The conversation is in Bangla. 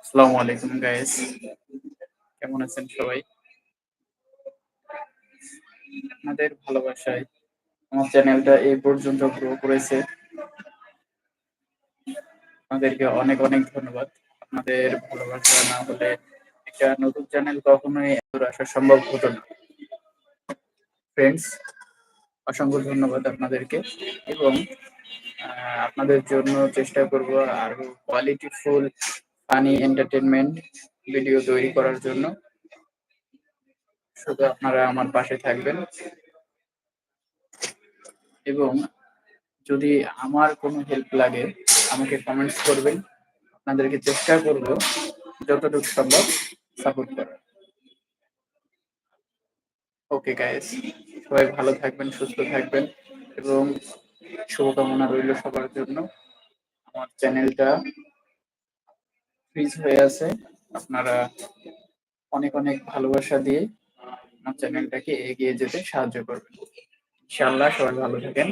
আসসালামু আলাইকুম গাইস কেমন আছেন সবাই? আপনাদের ভালোবাসায় আমার চ্যানেলটা এই পর্যন্ত গ্রো করেছে। আপনাদেরকে অনেক অনেক ধন্যবাদ। আপনাদের ভালোবাসা না হলে একটা নতুন চ্যানেল কখনোই আসা সম্ভব হতো না। ফ্রেন্ডস অসংখ্য ধন্যবাদ আপনাদেরকে এবং আপনাদের জন্য চেষ্টা করব আরও quality full funny entertainment video তৈরি করার জন্য। শুধু আপনারা আমার পাশে থাকবেন। এবং যদি আমার কোনো হেল্প লাগে, আমাকে কমেন্টস করবেন। আপনাদেরকে চেষ্টা করব যতটুকু সম্ভব সাপোর্ট করার। ওকে গাইস সবাই ভালো থাকবেন, সুস্থ থাকবেন এবং শুভকামনা রইল সবার জন্য। আমার চ্যানেলটা ফ্রিজ হয়ে আছে। আপনারা অনেক অনেক ভালোবাসা দিয়ে আমার চ্যানেলটাকে এগিয়ে যেতে সাহায্য করবেন। ইনশাআল্লাহ সবাই ভালো থাকেন।